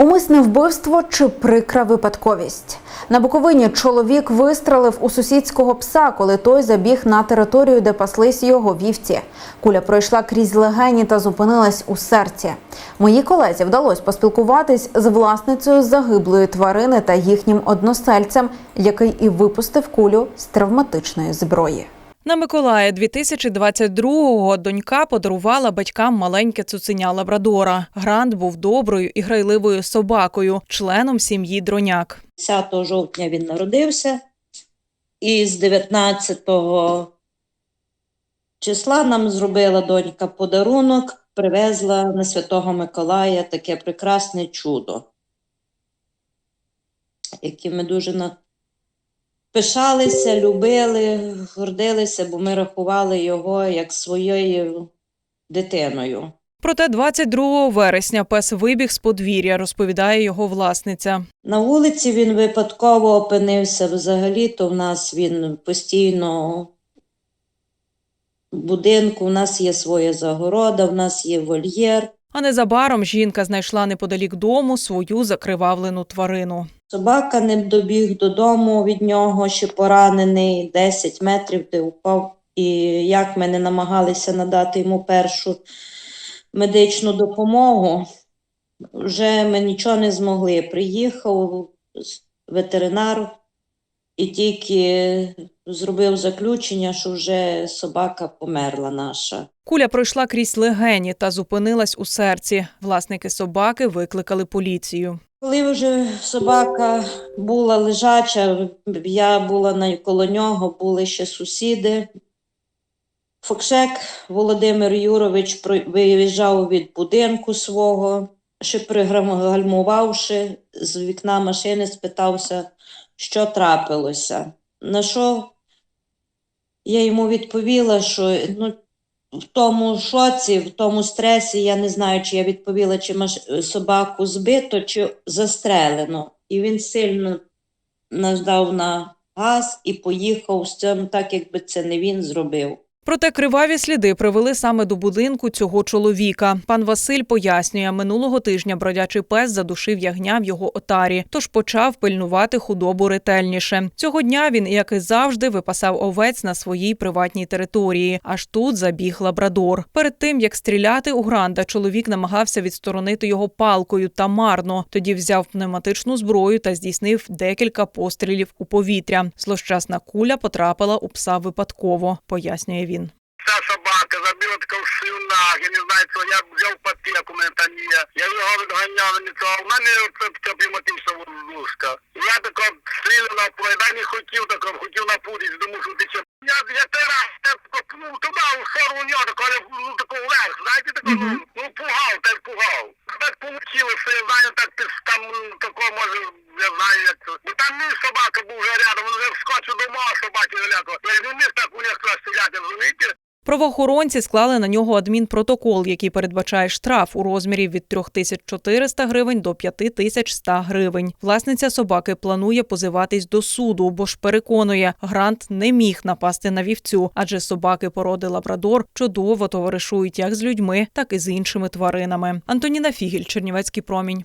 Умисне вбивство чи прикра випадковість на Буковині. Чоловік вистрелив у сусідського пса, коли той забіг на територію, де паслись його вівці. Куля пройшла крізь легені та зупинилась у серці. Моїй колезі вдалося поспілкуватись з власницею загиблої тварини та їхнім односельцем, який і випустив кулю з травматичної зброї. На Миколая 2022-го донька подарувала батькам маленьке цуценя лабрадора. Грант був доброю і грайливою собакою, членом сім'ї дроняк. 10 жовтня він народився, і з 19 числа нам зробила донька подарунок, привезла на Святого Миколая таке прекрасне чудо, яке ми дуже. Пишалися, любили, гордилися, бо ми рахували його як своєю дитиною. Проте 22 вересня пес вибіг з подвір'я, розповідає його власниця. На вулиці він випадково опинився взагалі, то в нас він постійно в будинку, в нас є своя загорода, в нас є вольєр. А незабаром жінка знайшла неподалік дому свою закривавлену тварину. Собака не добіг додому від нього, ще поранений 10 метрів, де впав. І як ми не намагалися надати йому першу медичну допомогу, вже ми нічого не змогли. Приїхав ветеринар і тільки зробив заключення, що вже собака померла наша. Куля пройшла крізь легені та зупинилась у серці. Власники собаки викликали поліцію. Коли вже собака була лежача, я була коло нього, були ще сусіди. Фокшек Володимир Юрович виїжджав від будинку свого, ще пригальмувавши з вікна машини, спитався, що трапилося. На що я йому відповіла, що ну, в тому шоці, в тому стресі, я не знаю, чи я відповіла, чи маш... собаку збито, чи застрелено. І він сильно наждав на газ і поїхав з цим, так якби це не він зробив. Проте криваві сліди привели саме до будинку цього чоловіка. Пан Василь пояснює, минулого тижня бродячий пес задушив ягня в його отарі, тож почав пильнувати худобу ретельніше. Цього дня він, як і завжди, випасав овець на своїй приватній території. Аж тут забіг лабрадор. Перед тим як стріляти у гранда, чоловік намагався відсторонити його палкою та марно. Тоді взяв пневматичну зброю та здійснив декілька пострілів у повітря. Злощасна куля потрапила у пса випадково, пояснює він. Ця собака забила в слюнах, я не знаю, що я взяв у мене там є. Я його відганяв від цього. У мене це така пневматична воздушка. Я тако стріляв на плейда, не хотів тако, хотів напудити, думав, що ти що. Я, я те раз, я ну, туди, у сторону нього, тако, ну, тако вверх, знаєте, тако, ну, ну, пугав, так пугав. Так получилось, що я знаю, так ти там, м, тако, може, я знаю, як це. Бо там мій собака був вже рядом, він вже вскочив до мого собаки налякав. Я ж не міг так у них стріляти, розумієте? Правоохоронці склали на нього адмінпротокол, який передбачає штраф у розмірі від 3400 гривень до 5100 гривень. Власниця собаки планує позиватись до суду, бо ж переконує, грант не міг напасти на вівцю, адже собаки породи лабрадор чудово товаришують як з людьми, так і з іншими тваринами. Антоніна Фігіль, Чернівецький промінь.